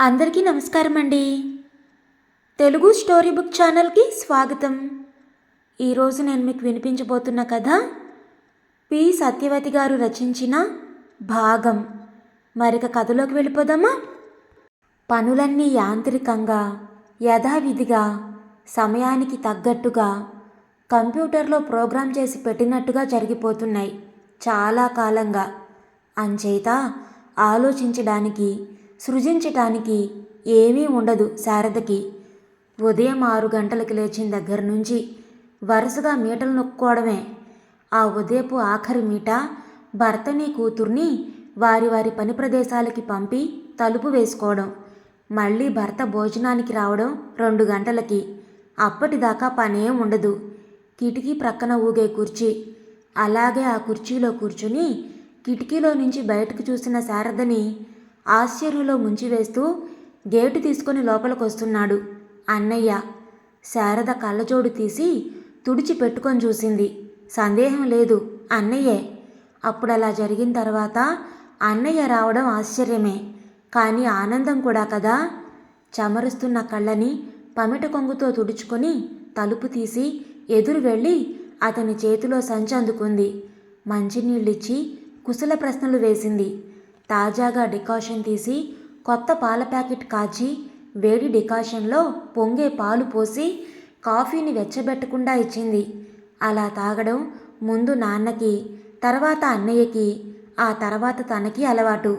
అందరికీ నమస్కారం అండి. తెలుగు స్టోరీ బుక్ ఛానల్కి స్వాగతం. ఈరోజు నేను మీకు వినిపించబోతున్న కథ పి. సత్యవతి గారు రచించిన భాగం. మరిక కథలోకి వెళ్ళిపోదామా? పనులన్నీ యాంత్రికంగా యథావిధిగా సమయానికి తగ్గట్టుగా కంప్యూటర్లో ప్రోగ్రామ్ చేసి పెట్టినట్టుగా జరిగిపోతున్నాయి చాలా కాలంగా. అంచేత ఆలోచించడానికి సృజించటానికి ఏమీ ఉండదు శారదకి. ఉదయం ఆరు గంటలకు లేచిన దగ్గర నుంచి వరుసగా మీటలు నొక్కోవడమే ఆ ఉదయపు ఆఖరి మీట భర్తని కూతుర్ని వారి వారి పని ప్రదేశాలకి పంపి తలుపు వేసుకోవడం మళ్ళీ భర్త భోజనానికి రావడం రెండు గంటలకి. అప్పటిదాకా పనే ఉండదు. కిటికీ ప్రక్కన ఊగే కుర్చీ. అలాగే ఆ కుర్చీలో కూర్చుని కిటికీలో నుంచి బయటకు చూసిన శారదని ఆశ్చర్యంలో ముంచివేస్తూ గేటు తీసుకొని లోపలికి వస్తున్నాడు అన్నయ్య శారద కళ్ళజోడు తీసి తుడిచి పెట్టుకొని చూసింది. సందేహం లేదు అన్నయ్యే. అప్పుడు అలా జరిగిన తర్వాత అన్నయ్య రావడం ఆశ్చర్యమే. కానీ ఆనందం కూడా కదా. చమరుస్తున్న కళ్ళని పమిట కొంగుతో తుడుచుకొని తలుపు తీసి ఎదురు వెళ్ళి అతని చేతిలో సంచి అందుకుంది. మంచినీళ్ళిచ్చి కుశల ప్రశ్నలు వేసింది. తాజాగా డికాషన్ తీసి కొత్త పాల ప్యాకెట్ కాచి వేడి డికాషన్లో పొంగే పాలు పోసి కాఫీని వెచ్చబెట్టకుండా ఇచ్చింది. అలా తాగడం ముందు నాన్నకి తర్వాత అన్నయ్యకి ఆ తర్వాత తనకి అలవాటు.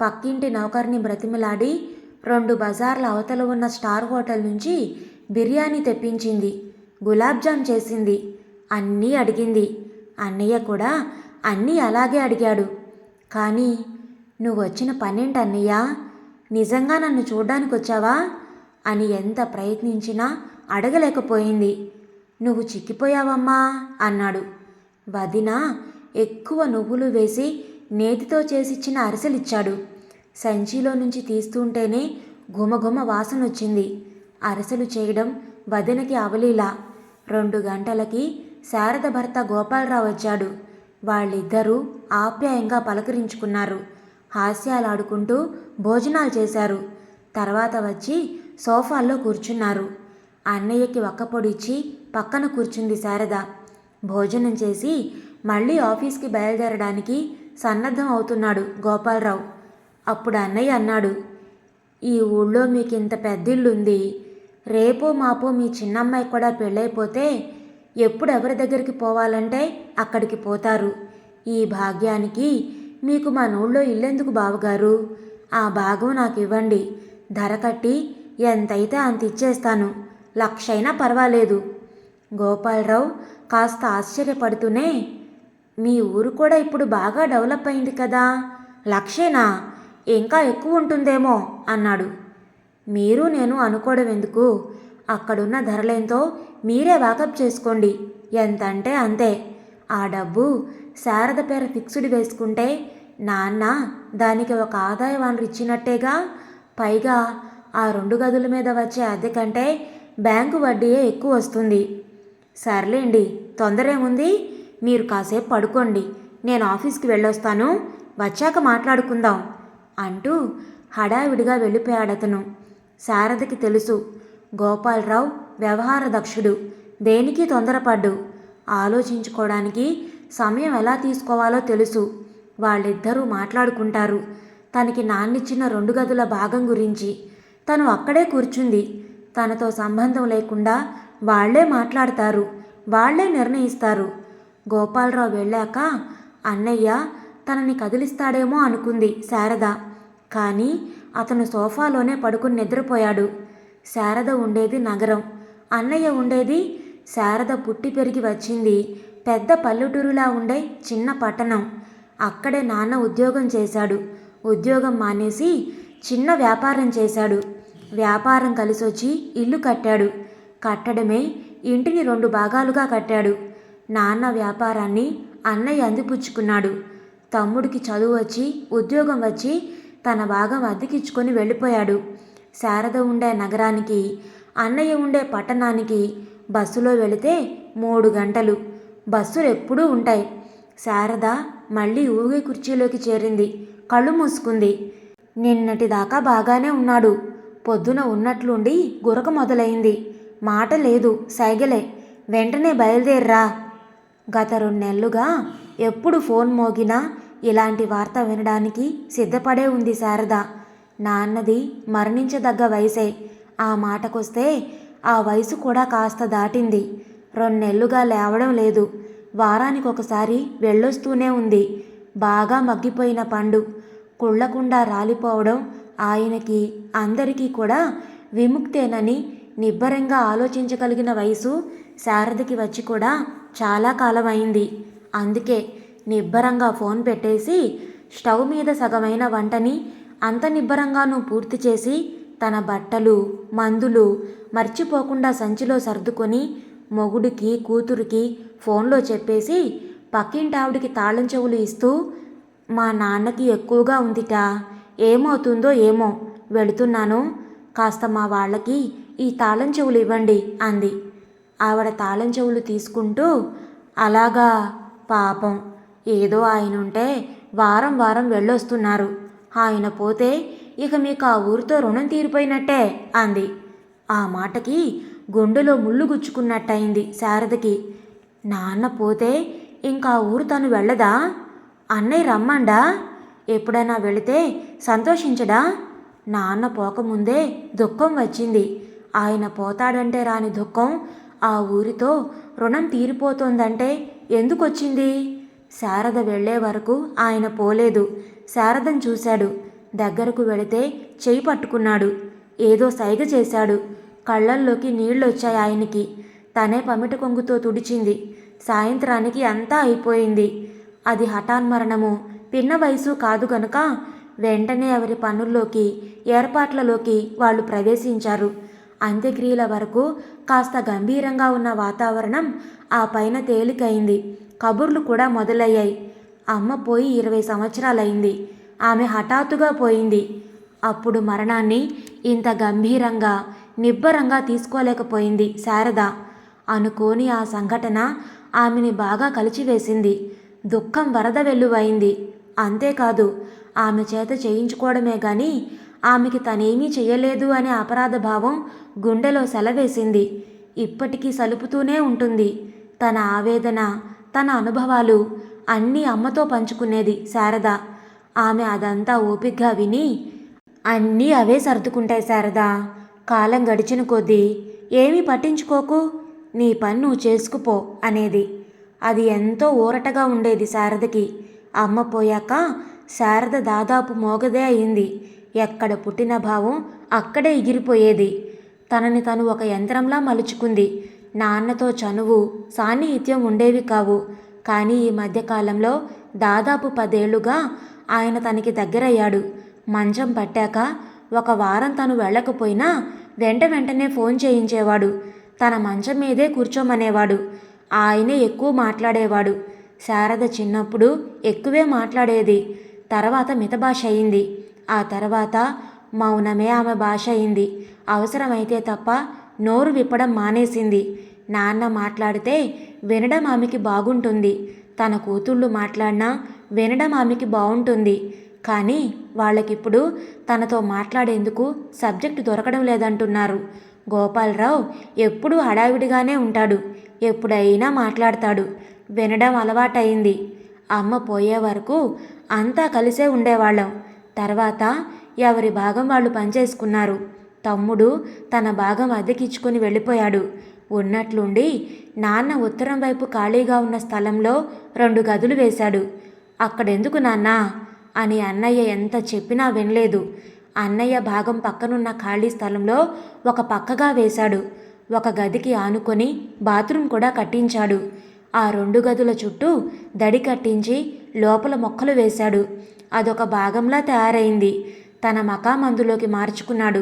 పక్కింటి నౌకర్ని బ్రతిమలాడి రెండు బజార్ల అవతల ఉన్న స్టార్ హోటల్ నుంచి బిర్యానీ తెప్పించింది. గులాబ్ జామ్ చేసింది. అన్నీ అడిగింది. అన్నయ్య కూడా అన్నీ అలాగే అడిగాడు. కానీ నువ్వు వచ్చిన పనేంటి అన్నయ్య నిజంగా నన్ను చూడ్డానికి వచ్చావా అని ఎంత ప్రయత్నించినా అడగలేకపోయింది. నువ్వు చిక్కిపోయావమ్మా అన్నాడు. వదిన ఎక్కువ నువ్వులు వేసి నేతితో చేసిచ్చిన అరిసెలిచ్చాడు. సంచిలో నుంచి తీస్తుంటేనే గుమగుమ వాసన వచ్చింది అరిసెలు చేయడం వదినకి అవలీలా. రెండు గంటలకి శారద భర్త గోపాలరావు వచ్చాడు. వాళ్ళిద్దరూ ఆప్యాయంగా పలకరించుకున్నారు. హాస్యాలాడుకుంటూ భోజనాలు చేశారు. తర్వాత వచ్చి సోఫాల్లో కూర్చున్నారు. అన్నయ్యకి ఒక్కపొడిచ్చి పక్కన కూర్చుంది శారద. భోజనం చేసి మళ్ళీ ఆఫీస్కి బయలుదేరడానికి సన్నద్ధం అవుతున్నాడు గోపాలరావు. అప్పుడు అన్నయ్య అన్నాడు ఈ ఊళ్ళో మీకు ఇంత పెద్దిల్లుంది రేపో మాపో మీ చిన్నమ్మాయి కూడా పెళ్ళైపోతే ఎప్పుడు ఎవరి దగ్గరికి పోవాలంటే అక్కడికి పోతారు. ఈ భాగ్యానికి మీకు మా నూళ్ళో ఇల్లెందుకు బావగారు? ఆ భాగం నాకు ఇవ్వండి ధర కట్టి ఎంతైతే అంత ఇచ్చేస్తాను. లక్షైనా పర్వాలేదు. గోపాలరావు కాస్త ఆశ్చర్యపడుతూనే మీ ఊరు కూడా ఇప్పుడు బాగా డెవలప్ అయింది కదా. లక్షేనా? ఇంకా ఎక్కువ ఉంటుందేమో అన్నాడు. మీరు నేను అనుకోవడం ఎందుకు? అక్కడున్న ధరలేంతో మీరే వాకప్ చేసుకోండి. ఎంత అంటే అంతే. ఆ డబ్బు శారద పేర ఫిక్స్డ్ వేసుకుంటే నాన్న దానికి ఒక ఆదాయ వనరు ఇచ్చినట్టేగా? పైగా ఆ రెండు గదుల మీద వచ్చే అద్దె కంటే బ్యాంకు వడ్డీయే ఎక్కువ వస్తుంది. సర్లేండి తొందర ఏముంది మీరు కాసేపు పడుకోండి. నేను ఆఫీస్కి వెళ్ళొస్తాను. వచ్చాక మాట్లాడుకుందాం అంటూ హడావిడిగా వెళ్ళిపోయాడతను శారదకి తెలుసు గోపాలరావు వ్యవహార దక్షుడు దేనికి తొందరపడ్డు? ఆలోచించుకోవడానికి సమయం ఎలా తీసుకోవాలో తెలుసు. వాళ్ళిద్దరూ మాట్లాడుకుంటారు. తనకి నాన్నిచ్చిన రెండు గదుల భాగం గురించి. తను అక్కడే కూర్చుంది. తనతో సంబంధం లేకుండా వాళ్ళే మాట్లాడతారు. వాళ్ళే నిర్ణయిస్తారు. గోపాలరావు వెళ్ళాక అన్నయ్య తనని కదిలిస్తాడేమో అనుకుంది శారద. కానీ అతను సోఫాలోనే పడుకుని నిద్రపోయాడు. శారద ఉండేది నగరం. అన్నయ్య ఉండేది శారద పుట్టి పెరిగి వచ్చింది. పెద్ద పల్లెటూరులా ఉండే చిన్న పట్టణం. అక్కడే నాన్న ఉద్యోగం చేశాడు. ఉద్యోగం మానేసి చిన్న వ్యాపారం చేశాడు. వ్యాపారం కలిసొచ్చి ఇల్లు కట్టాడు. కట్టడమే ఇంటిని రెండు భాగాలుగా కట్టాడు. నాన్న వ్యాపారాన్ని అన్నయ్య అందిపుచ్చుకున్నాడు. తమ్ముడికి చదువు వచ్చి ఉద్యోగం వచ్చి తన భాగం అద్దెకిచ్చుకొని వెళ్ళిపోయాడు. శారద ఉండే నగరానికి అన్నయ్య ఉండే పట్టణానికి బస్సులో వెళితే మూడు గంటలు. బస్సులు ఎప్పుడూ ఉంటాయి. శారద మళ్ళీ ఊగే కుర్చీలోకి చేరింది. కళ్ళు మూసుకుంది. నిన్నటిదాకా బాగానే ఉన్నాడు. పొద్దున ఉన్నట్లుండి గురక మొదలైంది. మాట లేదు సైగలే. వెంటనే బయలుదేర్రా. గత రెండు నెలలుగా ఎప్పుడు ఫోన్ మోగినా ఇలాంటి వార్త వినడానికి సిద్ధపడే ఉంది శారద. నాన్నది మరణించదగ్గ వయసే. ఆ మాటకొస్తే ఆ వయసు కూడా కాస్త దాటింది. రెండు నెలలుగా లేవడం లేదు. వారానికి ఒకసారి వెళ్ళొస్తూనే ఉంది. బాగా మగ్గిపోయిన పండు. కుళ్ళకుండా రాలిపోవడం ఆయనకి అందరికీ కూడా విముక్తేనని నిబ్బరంగా ఆలోచించగలిగిన వయసు శారదకి వచ్చి కూడా చాలా కాలం అయింది అందుకే నిబ్బరంగా ఫోన్ పెట్టేసి స్టవ్ మీద సగమైన వంటని అంత నిబ్బరంగానూ పూర్తి చేసి తన బట్టలు మందులు మర్చిపోకుండా సంచిలో సర్దుకొని మొగుడికి కూతురికి ఫోన్లో చెప్పేసి పక్కింటి ఆవిడికి తాళం చెవులు ఇస్తూ మా నాన్నకి ఎక్కువగా ఉందిట. ఏమవుతుందో ఏమో వెళుతున్నాను. కాస్త మా వాళ్ళకి ఈ తాళం చెవులు ఇవ్వండి అంది. ఆవిడ తాళం చెవులు తీసుకుంటూ అలాగా పాపం. ఏదో ఆయన ఉంటే వారం వారం వెళ్ళొస్తున్నారు. ఆయన పోతే ఇక మీకు ఆ ఊరితో రుణం తీరిపోయినట్టే అంది. ఆ మాటకి గుండెలో ముళ్ళు గుచ్చుకున్నట్టయింది శారదకి. నాన్న పోతే ఇంకా ఆ ఊరు తను వెళ్ళదా? అన్నయ్య రమ్మండా? ఎప్పుడైనా వెళితే సంతోషించడా? నాన్న పోకముందే దుఃఖం వచ్చింది. ఆయన పోతాడంటే రాని దుఃఖం ఆ ఊరితో రుణం తీరిపోతోందంటే ఎందుకొచ్చింది? శారద వెళ్ళే వరకు ఆయన పోలేదు. శారదను చూశాడు. దగ్గరకు వెళితే చేయి పట్టుకున్నాడు. ఏదో సైగ చేశాడు. కళ్ళల్లోకి నీళ్ళొచ్చాయి ఆయనకి. తనే పమిట కొంగుతో తుడిచింది. సాయంత్రానికి అంతా అయిపోయింది. అది హఠాన్మరణము. పిన్న వయసు కాదు గనుక వెంటనే ఎవరి పనుల్లోకి ఏర్పాట్లలోకి వాళ్ళు ప్రవేశించారు. అంత్యక్రియల వరకు కాస్త గంభీరంగా ఉన్న వాతావరణం ఆ పైన తేలికైంది. కబుర్లు కూడా మొదలయ్యాయి. అమ్మ పోయి ఇరవై సంవత్సరాలైంది. ఆమె హఠాత్తుగా పోయింది. అప్పుడు మరణాన్ని ఇంత గంభీరంగా నిబ్బరంగా తీసుకోలేకపోయింది శారద. అనుకోని ఆ సంఘటన ఆమెని బాగా కలిచివేసింది. దుఃఖం వరద వెల్లువైంది. అంతేకాదు ఆమె చేత చేయించుకోవడమే గాని ఆమెకి తనేమీ చేయలేదు అనే అపరాధ భావం గుండెలో సెలవేసింది. ఇప్పటికీ సలుపుతూనే ఉంటుంది. తన ఆవేదన తన అనుభవాలు అన్నీ అమ్మతో పంచుకునేది శారద. ఆమె అదంతా ఓపిగ్గా విని అన్నీ అవే సర్దుకుంటాయి శారదా. కాలం గడిచిన కొద్దీ ఏమీ పట్టించుకోకు. నీ పని నువ్వు చేసుకుపో అనేది. అది ఎంతో ఊరటగా ఉండేది శారదకి. అమ్మ పోయాక శారద దాదాపు మోగదే అయింది. ఎక్కడ పుట్టిన భావం అక్కడే ఎగిరిపోయేది. తనని తను ఒక యంత్రంలా మలుచుకుంది. నాన్నతో చనువు సాన్నిహిత్యం ఉండేవి కావు. కానీ ఈ మధ్యకాలంలో దాదాపు పదేళ్ళుగా ఆయన తనకి దగ్గరయ్యాడు. మంచం పట్టాక ఒక వారం తను వెళ్ళకపోయినా వెంట వెంటనే ఫోన్ చేయించేవాడు. తన మంచం మీదే కూర్చోమనేవాడు. ఆయనే ఎక్కువ మాట్లాడేవాడు. శారద చిన్నప్పుడు ఎక్కువే మాట్లాడేది. తర్వాత మిత భాష అయింది. ఆ తర్వాత మౌనమే ఆమె భాష అయింది. అవసరమైతే తప్ప నోరు విప్పడం మానేసింది. నాన్న మాట్లాడితే వినడం ఆమెకి బాగుంటుంది. తన కూతుళ్ళు మాట్లాడినా వినడం ఆమెకి బాగుంటుంది. కానీ వాళ్ళకిప్పుడు తనతో మాట్లాడేందుకు సబ్జెక్టు దొరకడం లేదంటున్నారు. గోపాలరావు ఎప్పుడూ హడావిడిగానే ఉంటాడు. ఎప్పుడైనా మాట్లాడతాడు. వినడం అలవాటైంది అమ్మ పోయే వరకు అంతా కలిసే ఉండేవాళ్ళం. తర్వాత ఎవరి భాగం వాళ్ళు పనిచేసుకున్నారు. తమ్ముడు తన భాగం అద్దెకిచ్చుకుని వెళ్ళిపోయాడు. ఉన్నట్లుండి నాన్న ఉత్తరం వైపు ఖాళీగా ఉన్న స్థలంలో రెండు గదులు వేశాడు. అక్కడెందుకు నాన్నా? అని అన్నయ్య ఎంత చెప్పినా వినలేదు. అన్నయ్య భాగం పక్కనున్న ఖాళీ స్థలంలో ఒక పక్కగా వేశాడు. ఒక గదికి ఆనుకొని బాత్రూమ్ కూడా కట్టించాడు. ఆ రెండు గదుల చుట్టూ దడి కట్టించి లోపల మొక్కలు వేశాడు. అదొక భాగంలా తయారైంది. తన మకామందులోకి మార్చుకున్నాడు.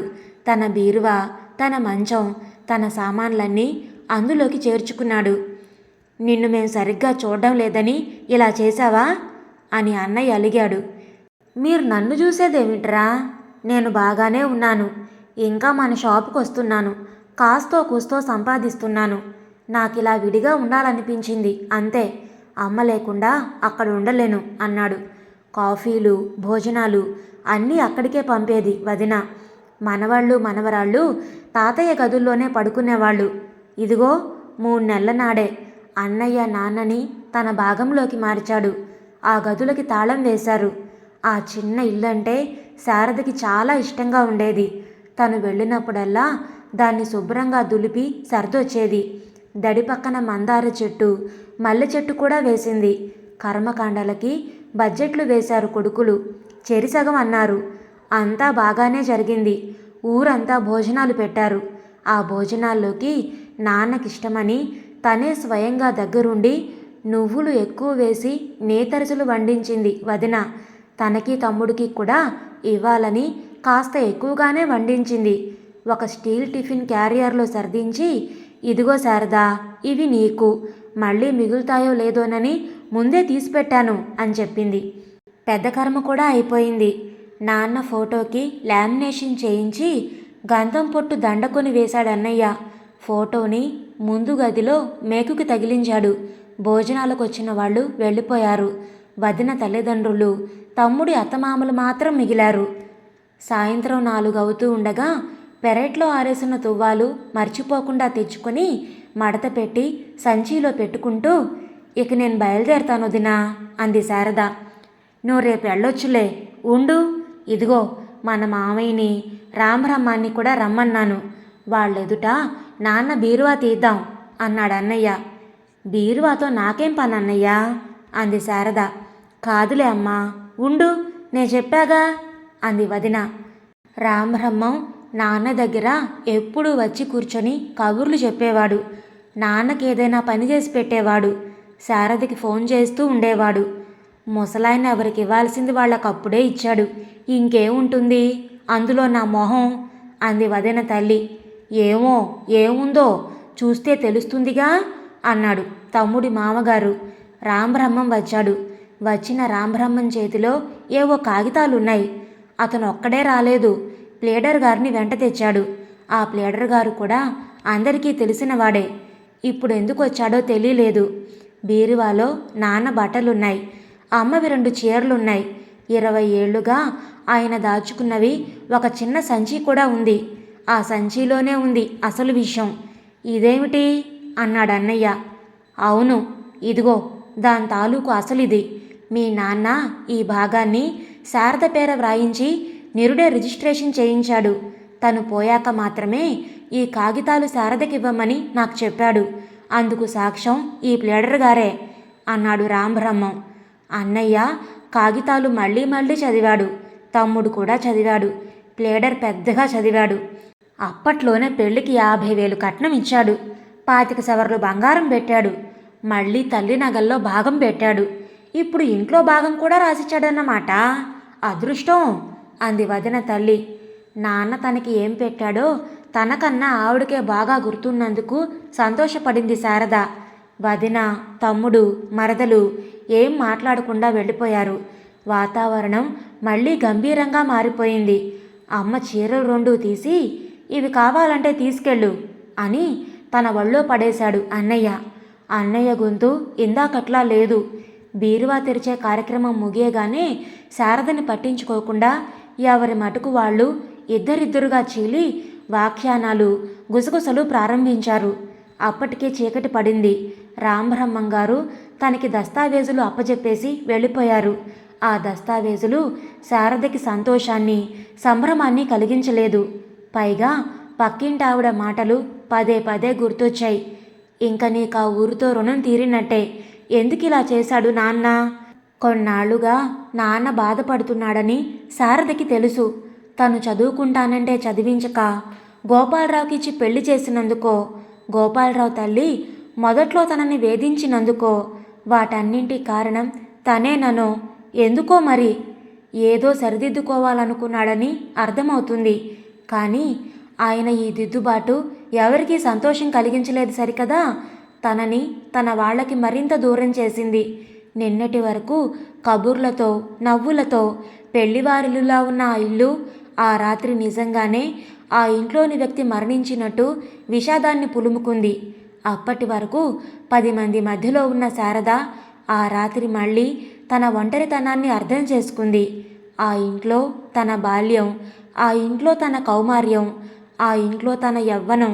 తన బీరువా తన మంచం తన సామాన్లన్నీ అందులోకి చేర్చుకున్నాడు. నిన్ను మేము సరిగ్గా చూడడం లేదని ఇలా చేశావా? అని అన్నయ్య అలిగాడు. మీరు నన్ను చూసేదేమిట్రా? నేను బాగానే ఉన్నాను. ఇంకా మన షాపుకు వస్తున్నాను. కాస్తో కూస్తో సంపాదిస్తున్నాను. నాకు ఇలా విడిగా ఉండాలనిపించింది. అంతే. అమ్మ లేకుండా అక్కడ ఉండలేను అన్నాడు. కాఫీలు భోజనాలు అన్నీ అక్కడికే పంపేది వదిన. మనవాళ్ళు మనవరాళ్ళు తాతయ్య గదుల్లోనే పడుకునేవాళ్ళు. ఇదిగో మూడు నెలల నాడే. అన్నయ్య నాన్నని తన భాగంలోకి మార్చాడు. ఆ గదులకి తాళం వేశారు. ఆ చిన్న ఇల్లు అంటే శారదకి చాలా ఇష్టంగా ఉండేది. తను వెళ్ళినప్పుడల్లా దాన్ని శుభ్రంగా దులిపి సర్దొచ్చేది. దడి పక్కన మందార చెట్టు మల్లె చెట్టు కూడా వేసింది. కర్మకాండలకి బడ్జెట్లు వేశారు కొడుకులు. చెరిసగం అన్నారు. అంతా బాగానే జరిగింది. ఊరంతా భోజనాలు పెట్టారు. ఆ భోజనాల్లోకి నాన్నకిష్టమని తనే స్వయంగా దగ్గరుండి నువ్వులు ఎక్కువ వేసి నేతరచులు వండించింది వదిన. తనకి తమ్ముడికి కూడా ఇవ్వాలని కాస్త ఎక్కువగానే వండించింది. ఒక స్టీల్ టిఫిన్ క్యారియర్లో సర్దించి ఇదిగో శారదా ఇవి నీకు. మళ్ళీ మిగులుతాయో లేదోనని ముందే తీసిపెట్టాను అని చెప్పింది. పెద్ద కర్మ కూడా అయిపోయింది. నాన్న ఫోటోకి లామినేషన్ చేయించి గంధం పొట్టు దండకొని వేశాడు అన్నయ్య. ఫోటోని ముందు గదిలో మేకుకి తగిలించాడు. భోజనాలకు వచ్చిన వాళ్ళు వెళ్ళిపోయారు. వదిన తల్లిదండ్రులు తమ్ముడి అత్తమామలు మాత్రం మిగిలారు. సాయంత్రం నాలుగు అవుతూ ఉండగా పెరట్లో ఆరేసిన తువ్వాలు మర్చిపోకుండా తెచ్చుకొని మడత పెట్టి సంచిలో పెట్టుకుంటూ ఇక నేను బయలుదేరతాను దినా అంది శారద. నువ్వు రేపు వెళ్ళొచ్చులే ఉండు. ఇదిగో మన మామయ్యని రామరమ్మాన్ని కూడా రమ్మన్నాను. వాళ్ళెదుట నాన్న బీరువా తీద్దాం అన్నాడు అన్నయ్య. బీరువాతో నాకేం పని అన్నయ్య అంది శారద. కాదులే అమ్మా. ఉండు నే చెప్పాగా? అంది వదిన. రామబ్రహ్మం నాన్న దగ్గర ఎప్పుడూ వచ్చి కూర్చొని కబుర్లు చెప్పేవాడు. నాన్నకి ఏదైనా పని చేసి పెట్టేవాడు. శారదకి ఫోన్ చేస్తూ ఉండేవాడు. ముసలాయన ఎవరికి ఇవ్వాల్సింది వాళ్ళకప్పుడే ఇచ్చాడు. ఇంకేముంటుంది అందులో నా మొహం అంది వదిన తల్లి. ఏమో ఏముందో చూస్తే తెలుస్తుందిగా? అన్నాడు తమ్ముడి మామగారు. రాంబ్రహ్మం వచ్చాడు. వచ్చిన రాంబ్రహ్మం చేతిలో ఏవో కాగితాలున్నాయి. అతను ఒక్కడే రాలేదు. ప్లేడర్ గారిని వెంట తెచ్చాడు. ఆ ప్లేడర్ గారు కూడా అందరికీ తెలిసినవాడే. ఇప్పుడు ఎందుకు వచ్చాడో తెలియలేదు. బీరువాలో నాన్న బట్టలున్నాయి. అమ్మవి రెండు చీరలున్నాయి. ఇరవై ఏళ్ళుగా ఆయన దాచుకున్నవి ఒక చిన్న సంచి కూడా ఉంది. ఆ సంచిలోనే ఉంది అసలు విషయం. ఇదేమిటి? అన్నాడు అన్నయ్య అవును. ఇదిగో దాని తాలూకు అసలిది. మీ నాన్న ఈ భాగాన్ని శారద పేర వ్రాయించి నిరుడే రిజిస్ట్రేషన్ చేయించాడు. తను పోయాక మాత్రమే ఈ కాగితాలు శారదకివ్వమని నాకు చెప్పాడు. అందుకు సాక్ష్యం ఈ ప్లేడర్ గారే అన్నాడు రాంబ్రహ్మం అన్నయ్య కాగితాలు మళ్ళీ మళ్ళీ చదివాడు. తమ్ముడు కూడా చదివాడు. ప్లేడర్ పెద్దగా చదివాడు. అప్పట్లోనే పెళ్ళికి యాభై వేలు కట్నం ఇచ్చాడు. పాతిక సవర్లు బంగారం పెట్టాడు. మళ్ళీ తల్లి నగల్లో భాగం పెట్టాడు. ఇప్పుడు ఇంట్లో భాగం కూడా రాసిచ్చాడన్నమాట. అదృష్టం అంది వదిన తల్లి. నాన్న తనకి ఏం పెట్టాడో తనకన్నా ఆవిడకే బాగా గుర్తున్నందుకు సంతోషపడింది శారద. వదిన తమ్ముడు మరదలు ఏం మాట్లాడకుండా వెళ్ళిపోయారు. వాతావరణం మళ్ళీ గంభీరంగా మారిపోయింది. అమ్మ చీరలు రెండు తీసి ఇవి కావాలంటే తీసుకెళ్ళు అని తన వళ్ళో పడేశాడు అన్నయ్య. అన్నయ్య గొంతు ఇందాకట్లా లేదు. బీరువా తెరిచే కార్యక్రమం ముగియగానే శారదని పట్టించుకోకుండా ఎవరి మటుకు వాళ్ళు ఇద్దరిద్దరుగా చీలి వ్యాఖ్యానాలు గుసగుసలు ప్రారంభించారు. అప్పటికే చీకటి పడింది. రామబ్రహ్మం గారు తనకి దస్తావేజులు అప్పజెప్పేసి వెళ్ళిపోయారు. ఆ దస్తావేజులు శారదకి సంతోషాన్ని సంభ్రమాన్ని కలిగించలేదు. పైగా పక్కింటావిడ మాటలు పదే పదే గుర్తొచ్చాయి. ఇంక నీకు ఆ ఊరితో రుణం తీరినట్టే. ఎందుకు ఇలా చేశాడు నాన్న? కొన్నాళ్ళుగా నాన్న బాధపడుతున్నాడని శారదకి తెలుసు. తను చదువుకుంటానంటే చదివించక. గోపాలరావుకి ఇచ్చి పెళ్ళి చేసినందుకో గోపాలరావు తల్లి మొదట్లో తనని వేధించినందుకో వాటన్నింటి కారణం తనేననో ఎందుకో మరి? ఏదో సరిదిద్దుకోవాలనుకున్నాడని అర్థమవుతుంది. కానీ ఆయన ఈ దిద్దుబాటు ఎవరికీ సంతోషం కలిగించలేదు సరికదా? తనని తన వాళ్ళకి మరింత దూరం చేసింది. నిన్నటి వరకు కబుర్లతో నవ్వులతో పెళ్ళివారిలులా ఉన్న ఆ ఇల్లు ఆ రాత్రి నిజంగానే ఆ ఇంట్లోని వ్యక్తి మరణించినట్టు విషాదాన్ని పులుముకుంది. అప్పటి వరకు పది మంది మధ్యలో ఉన్న శారద ఆ రాత్రి మళ్ళీ తన ఒంటరితనాన్ని అర్థం చేసుకుంది. ఆ ఇంట్లో తన బాల్యం ఆ ఇంట్లో తన కౌమార్యం ఆ ఇంట్లో తన యవ్వనం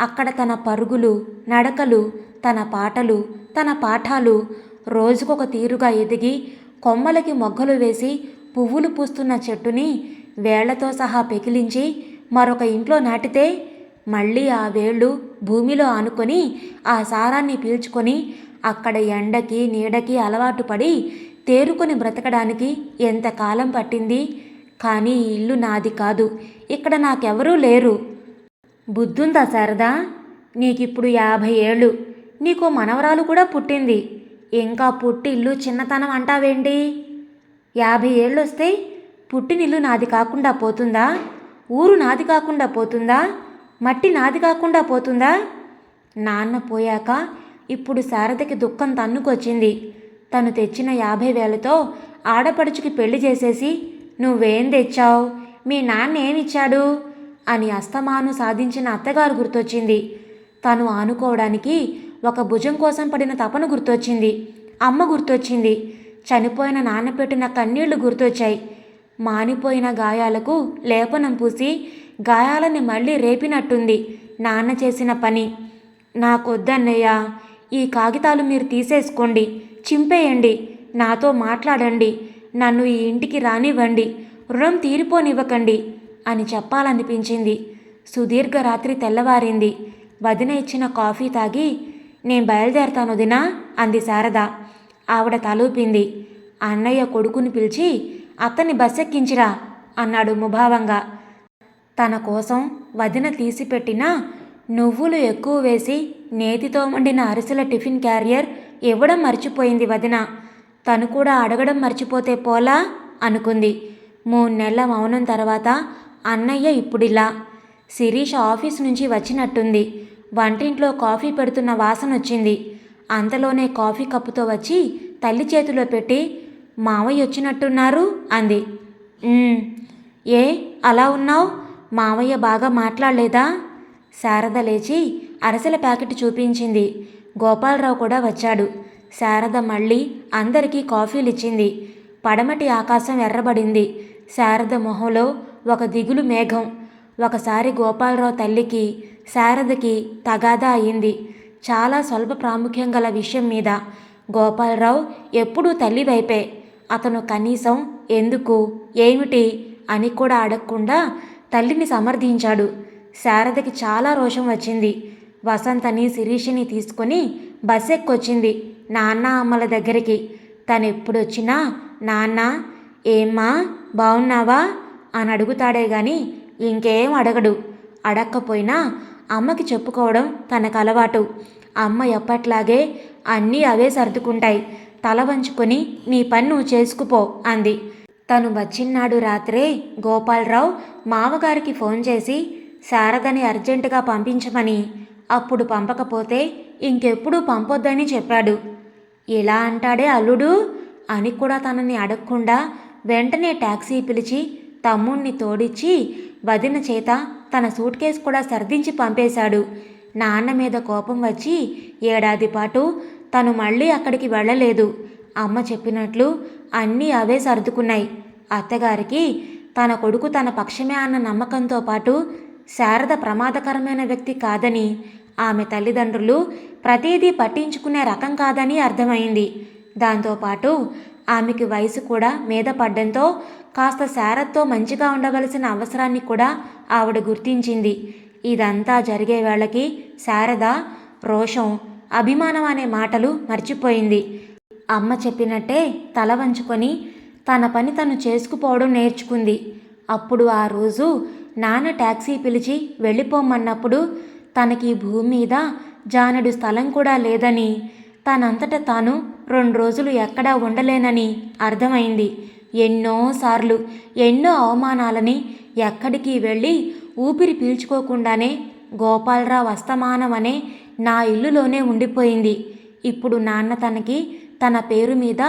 అక్కడ తన పరుగులు నడకలు తన పాటలు తన పాఠాలు రోజుకొక తీరుగా ఎదిగి కొమ్మలకి మొగ్గలు వేసి పువ్వులు పూస్తున్న చెట్టుని వేళ్ళతో సహా పెకిలించి మరొక ఇంట్లో నాటితే మళ్ళీ ఆ వేళ్ళు భూమిలో ఆనుకొని ఆ సారాన్ని పీల్చుకొని అక్కడ ఎండకి నీడకి అలవాటు పడి తేరుకొని బ్రతకడానికి ఎంత కాలం పట్టింది? కానీ ఈ ఇల్లు నాది కాదు. ఇక్కడ నాకెవరూ లేరు. బుద్ధుందా శారదా? నీకిప్పుడు యాభై ఏళ్ళు. నీకో మనవరాలు కూడా పుట్టింది. ఇంకా పుట్టి ఇల్లు చిన్నతనం అంటావేంటి? యాభై ఏళ్ళు వస్తే పుట్టినిల్లు నాది కాకుండా పోతుందా? ఊరు నాది కాకుండా పోతుందా? మట్టి నాది కాకుండా పోతుందా? నాన్న పోయాక ఇప్పుడు శారదకి దుఃఖం తన్నుకొచ్చింది. తను తెచ్చిన యాభై వేలతో ఆడపడుచుకి పెళ్ళి చేసేసి నువ్వేం తెచ్చావు? మీ నాన్న ఏమిచ్చాడు అని అస్తమాను సాధించిన అత్తగారు గుర్తొచ్చింది. తను ఆనుకోవడానికి ఒక భుజం కోసం పడిన తపన గుర్తొచ్చింది. అమ్మ గుర్తొచ్చింది. చనిపోయిన నాన్న పెట్టిన కన్నీళ్ళు గుర్తొచ్చాయి. మానిపోయిన గాయాలకు లేపనం పూసి గాయాలని మళ్ళీ రేపినట్టుంది నాన్న చేసిన పని. నాకొద్దన్నయ్య ఈ కాగితాలు మీరు తీసేసుకోండి. చింపేయండి. నాతో మాట్లాడండి. నన్ను ఈ ఇంటికి రానివ్వండి. రుణం తీరిపోనివ్వకండి. అని చెప్పాలనిపించింది. సుదీర్ఘ రాత్రి తెల్లవారింది. వదిన ఇచ్చిన కాఫీ తాగి నేను బయలుదేరతాను వదినా అంది శారద. ఆవిడ తలూపింది. అన్నయ్య కొడుకుని పిలిచి అతన్ని బస్సెక్కించిరా అన్నాడు ముభావంగా. తన కోసం వదిన తీసిపెట్టిన నువ్వులు ఎక్కువ వేసి నేతితో వండిన అరిసెల టిఫిన్ క్యారియర్ ఇవ్వడం మర్చిపోయింది వదిన. తను కూడా అడగడం మర్చిపోతే పోలా అనుకుంది. మూడు నెలల మౌనం తర్వాత అన్నయ్య ఇప్పుడిలా. శిరీష ఆఫీస్ నుంచి వచ్చినట్టుంది. వంటింట్లో కాఫీ పెడుతున్న వాసన వచ్చింది. అంతలోనే కాఫీ కప్పుతో వచ్చి తల్లి చేతిలో పెట్టి మావయ్య వచ్చినట్టున్నారు అంది. ఏ అలా ఉన్నావు? మావయ్య బాగా మాట్లాడలేదా? శారద లేచి అరసల ప్యాకెట్ చూపించింది. గోపాలరావు కూడా వచ్చాడు. శారద మళ్ళీ అందరికీ కాఫీలు ఇచ్చింది పడమటి ఆకాశం ఎర్రబడింది. శారద మొహంలో ఒక దిగులు మేఘం. ఒకసారి గోపాలరావు తల్లికి శారదకి తగాదా అయింది. చాలా స్వల్ప ప్రాముఖ్యం గల విషయం మీద గోపాలరావు ఎప్పుడూ తల్లి వైపే. అతను కనీసం ఎందుకు ఏమిటి అని కూడా అడగకుండా తల్లిని సమర్థించాడు. శారదకి చాలా రోషం వచ్చింది. వసంతని శిరీషిని తీసుకొని బస్ ఎక్కొచ్చింది నాన్న అమ్మల దగ్గరికి. తను ఎప్పుడొచ్చినా నాన్న ఏమ్మా బాగున్నావా అని అడుగుతాడే గాని ఇంకేం అడగడు. అడక్కపోయినా అమ్మకి చెప్పుకోవడం తనకు అలవాటు అమ్మ ఎప్పట్లాగే అన్నీ అవే సర్దుకుంటాయి. తల వంచుకొని నీ పని నువ్వు చేసుకుపో అంది. తను వచ్చిన్నాడు రాత్రే గోపాలరావు మామగారికి ఫోన్ చేసి శారదని అర్జెంటుగా పంపించమని. అప్పుడు పంపకపోతే ఇంకెప్పుడు పంపొద్దని చెప్పాడు. ఇలా అంటాడే అల్లుడు? అని కూడా తనని అడగకుండా వెంటనే టాక్సీ పిలిచి తమ్ముణ్ణి తోడిచ్చి వదిన చేత తన సూట్ కేసు కూడా సర్దించి పంపేశాడు. నాన్న మీద కోపం వచ్చి ఏడాది పాటు తను మళ్ళీ అక్కడికి వెళ్ళలేదు. అమ్మ చెప్పినట్లు అన్నీ అవే సర్దుకున్నాయి. అత్తగారికి తన కొడుకు తన పక్షమే అన్న నమ్మకంతో పాటు శారద ప్రమాదకరమైన వ్యక్తి కాదని ఆమె తల్లిదండ్రులు ప్రతిదీ పట్టించుకునే రకం కాదని అర్థమైంది. దాంతోపాటు ఆమెకి వయసు కూడా మీద పడ్డంతో కాస్త శారత్తో మంచిగా ఉండవలసిన అవసరాన్ని కూడా ఆవిడ గుర్తించింది. ఇదంతా జరిగే వేళకి శారద రోషం అభిమానం అనే మాటలు మర్చిపోయింది. అమ్మ చెప్పినట్టే తల వంచుకొని తన పని తను చేసుకుపోవడం నేర్చుకుంది. అప్పుడు ఆ రోజు నాన్న ట్యాక్సీ పిలిచి వెళ్ళిపోమన్నప్పుడు తనకి భూమి మీద జానడు స్థలం కూడా లేదని తనంతట తాను రెండు రోజులు ఎక్కడా ఉండలేనని అర్థమైంది. ఎన్నోసార్లు ఎన్నో అవమానాలని ఎక్కడికి వెళ్ళి ఊపిరి పీల్చుకోకుండానే గోపాలరావు అస్తమానమనే నా ఇల్లులోనే ఉండిపోయింది. ఇప్పుడు నాన్న తనకి తన పేరు మీద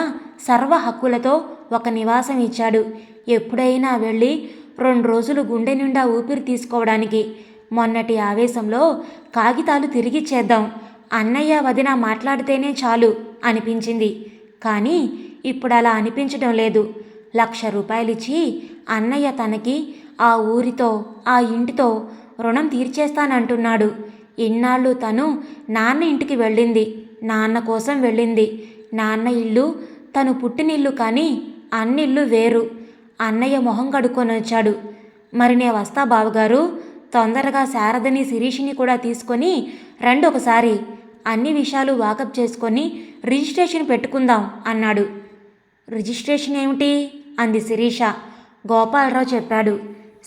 సర్వ హక్కులతో ఒక నివాసం ఇచ్చాడు. ఎప్పుడైనా వెళ్ళి రెండు రోజులు గుండె నిండా ఊపిరి తీసుకోవడానికి మొన్నటి ఆవేశంలో కాగితాలు తిరిగిచ్చేద్దాం అన్నయ్య వదిన మాట్లాడితేనే చాలు అనిపించింది. కానీ ఇప్పుడు అలా అనిపించడం లేదు. లక్ష రూపాయలిచ్చి అన్నయ్య తనకి ఆ ఊరితో ఆ ఇంటితో రుణం తీర్చేస్తానంటున్నాడు. ఇన్నాళ్ళు తను నాన్న ఇంటికి వెళ్ళింది. నాన్న కోసం వెళ్ళింది. నాన్న ఇల్లు తను పుట్టినిల్లు కానీ అన్నిల్లు వేరు. అన్నయ్య మొహం కడుక్కొని వచ్చాడు. మరి నే వస్తా బావగారు. తొందరగా శారదని శిరీషిని కూడా తీసుకొని రండి ఒకసారి. అన్ని విషయాలు వాకప్ చేసుకొని రిజిస్ట్రేషన్ పెట్టుకుందాం అన్నాడు. రిజిస్ట్రేషన్ ఏమిటి? అంది శిరీష. గోపాలరావు చెప్పాడు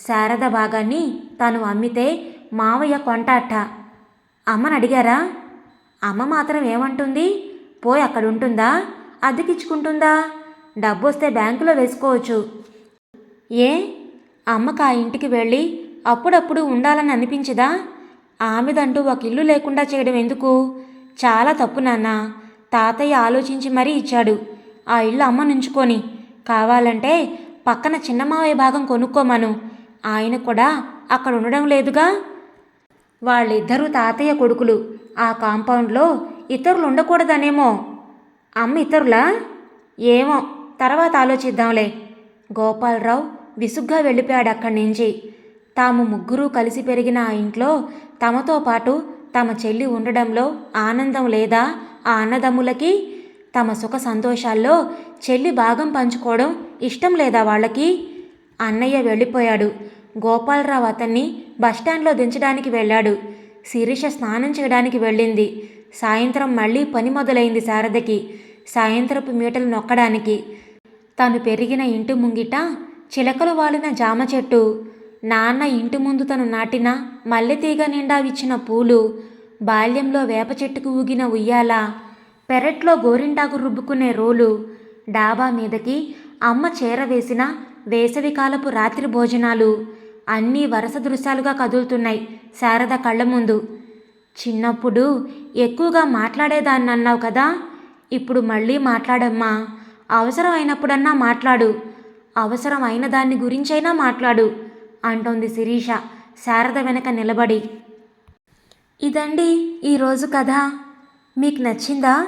శారద భాగాన్ని తను అమ్మితే మావయ్య కొంటాట. అమ్మని అడిగారా? అమ్మ మాత్రం ఏమంటుంది? పోయి అక్కడ ఉంటుందా అద్దెకిచ్చుకుంటుందా? డబ్బు వస్తే బ్యాంకులో వేసుకోవచ్చు. ఏ? అమ్మకు ఆ ఇంటికి వెళ్ళి అప్పుడప్పుడు ఉండాలని అనిపించదా? ఆమెదంటూ ఒక ఇల్లు లేకుండా చేయడం ఎందుకు? చాలా తప్పు నాన్న. తాతయ్య ఆలోచించి మరీ ఇచ్చాడు. ఆ ఇల్లు అమ్మ నుంచుకొని కావాలంటే పక్కన చిన్నమావయ్య భాగం కొనుక్కోమను. ఆయన కూడా అక్కడ ఉండడం లేదుగా? వాళ్ళిద్దరూ తాతయ్య కొడుకులు. ఆ కాంపౌండ్లో ఇతరులు ఉండకూడదనేమో అమ్మ ఇతరులా? ఏమో తర్వాత ఆలోచిద్దాంలే. గోపాలరావు విసుగ్గా వెళ్ళిపోయాడు అక్కడి నుంచి. తాము ముగ్గురు కలిసి పెరిగిన ఆ ఇంట్లో తమతో పాటు తమ చెల్లి ఉండడంలో ఆనందం లేదా ఆ అన్నదమ్ములకి తమ సుఖ సంతోషాల్లో చెల్లి భాగం పంచుకోవడం ఇష్టం లేదా వాళ్ళకి? అన్నయ్య వెళ్ళిపోయాడు. గోపాలరావు అతన్ని బస్టాండ్లో దించడానికి వెళ్ళాడు. శిరీష స్నానం చేయడానికి వెళ్ళింది. సాయంత్రం మళ్ళీ పని మొదలైంది శారదకి. సాయంత్రపు మీటలు నొక్కడానికి. తను పెరిగిన ఇంటి ముంగిట చిలకలు వాలిన జామ చెట్టు. నాన్న ఇంటి ముందు తను నాటిన మల్లెతీగ నిండా విచ్చిన పూలు. బాల్యంలో వేప చెట్టుకు ఊగిన ఉయ్యాల. పెరట్లో గోరింటాకు రుబ్బుకునే రోలు. డాబా మీదకి అమ్మ చేరవేసిన వేసవికాలపు రాత్రి భోజనాలు. అన్నీ వరుస దృశ్యాలుగా కదులుతున్నాయి శారద కళ్ళ ముందు. చిన్నప్పుడు ఎక్కువగా మాట్లాడేదాన్ని అన్నావు కదా? ఇప్పుడు మళ్ళీ మాట్లాడమ్మా. అవసరం అయినప్పుడన్నా మాట్లాడు. అవసరం అయిన దాన్ని గురించైనా మాట్లాడు అంటోంది శిరీష శారద వెనక నిలబడి. ఇదండి ఈరోజు కథ. మీకు నచ్చిందా?